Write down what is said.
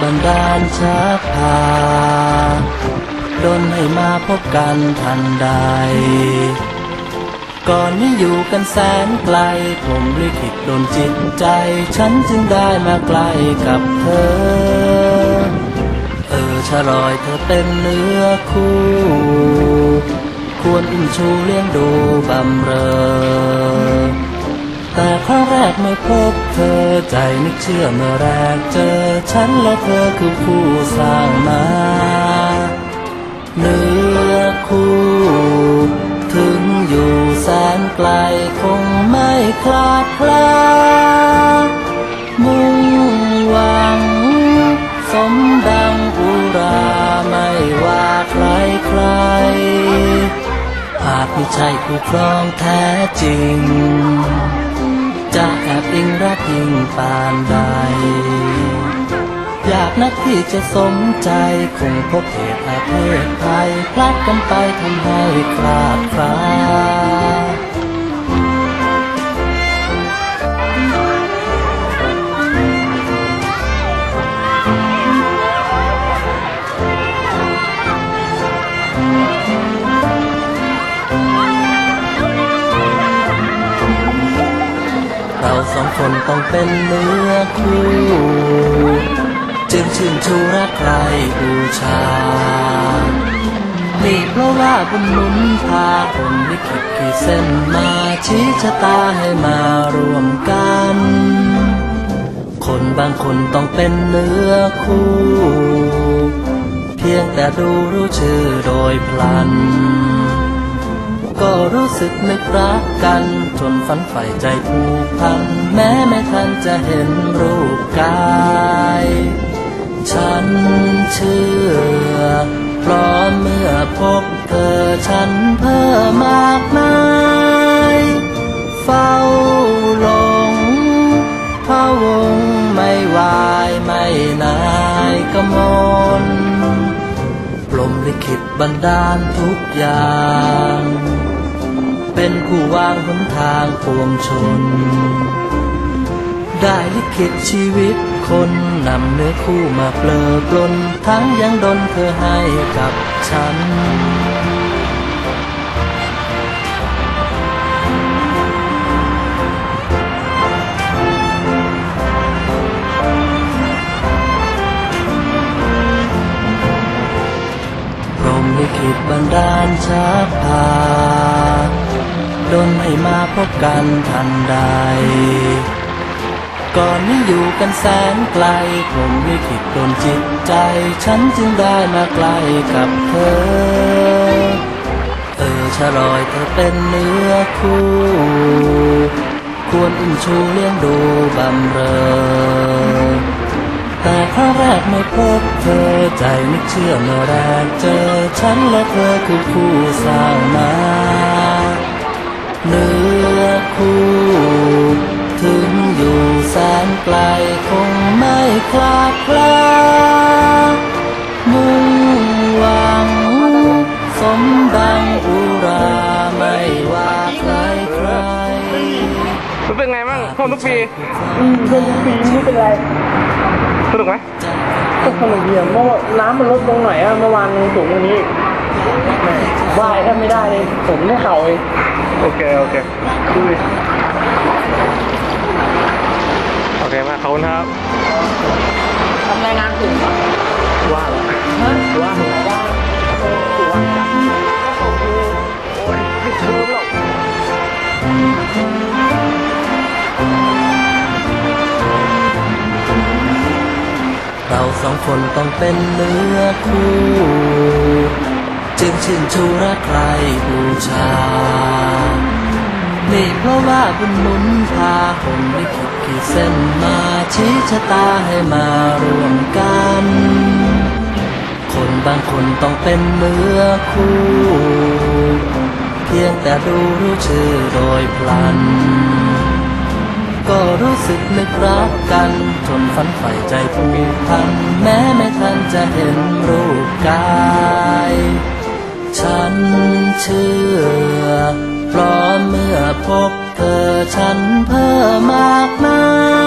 บันดาลชักพาดนให้มาพบกันทันใด ก่อนนี้อยู่กันแสนไกล ผมลิขิตดนจิตใจ ฉันจึงได้มาใกล้กับเธอ เออชะลอยเธอเป็นเนื้อคู่ ควรอุ้มชูเลี้ยงดูบำเรอ กไม่พบเธอใจนึกเชื่อเมื่อแรกเจอฉันและเธอคือผู้สร้างมาเนื้อคู่ ถึงอยู่แสนไกลคงไม่คลาดคลามุ่งหวัง สมดังอุราไม่ว่าใครใครหากไม่ใช่คู่ครองแท้จริง นักที่จะสมใจ คงพบเหตุอาเพศภัยพลัดกันไปทำให้คลาดคลาเราสองคนต้องเป็นเนื้อคู่ จึงชื่นชูรักใครบูชานี่เพราะว่าบุญหนุนพาผมลิขิตขีดเส้นมาชี้ชะตาให้มารวมกัน คนบางคนต้องเป็นเนื้อคู่ เพียงแต่ดูรู้ชื่อโดยพลัน ก็รู้สึกนึกรักกัน จนฝันใฝ่ใจผูกพัน แม้ไม่ทันจะเห็นรูปกาย ฉันเชื่อเพราะเมื่อพบเธอฉันเพิ่มมากมายเฝ้าหลงพะวงไม่วายไม่นายกมลปลมลิขิตบันดาลทุกอย่าง เป็นผู้วางหนทางปวงชน ได้ลิ ขิตชีวิตคนนำเนื้อคู่มาเปลอปลนทั้งยังดนเธอให้กับฉัน พรมลิขิตบันดาลชักพาดนให้มาพบกันทันใด ก่อนนี้อยู่กันแสนไกลผมลิขิตดนจิตใจ ฉันจึงได้มาใกล้กับเธอ เออชะลอยเธอเป็นเนื้อคู่ ควรอุ้มชูเลี้ยงดูบำเรอ แต่ครั้งแรกไม่พบเธอใจนึกเชื่อเมื่อแรกเจอ ฉันและเธอคือคู่สร้างมาเนื้อคู่ แสนไกลคงไม่คลาดคลามุ่งหวัง สมดังอุราไม่ว่าใครใครรู้สึกไงบ้างท่องทุกปีอืมเป็นปีไม่เป็นไรสนุกไหมก็สนุกดีอะเมื่อวานน้ำมันลดลงหน่อยอะเมื่อวานมันสูงกว่านี้อีกแหม่ว่ายแทบไม่ได้เลยผมไม่เข่าเองโอเค โอเคดูดิ โอเคมากขอบคุณครับทำรายงานกลุ่มปะว่างฮะว่างว่างว่างจังโอเคโอ้ยไม่เชิมหรอกเราสองคนต้องเป็นเนื้อคู่ จึงชื่นชูรักใครบูชา นี่เพราะว่าบุญหนุนพาผมลิขิตขีดเส้นมาชี้ชะตาให้มารวมกัน คนบางคนต้องเป็นเนื้อคู่ เพียงแต่ดูรู้ชื่อโดยพลัน ก็รู้สึกนึกรักกัน จนฝันใฝ่ใจผูกพัน แม้ไม่ทันจะเห็นรูปกาย ฉันเชื่อเพราะเมื่อ พบเธอฉันเพิ่มมากมาย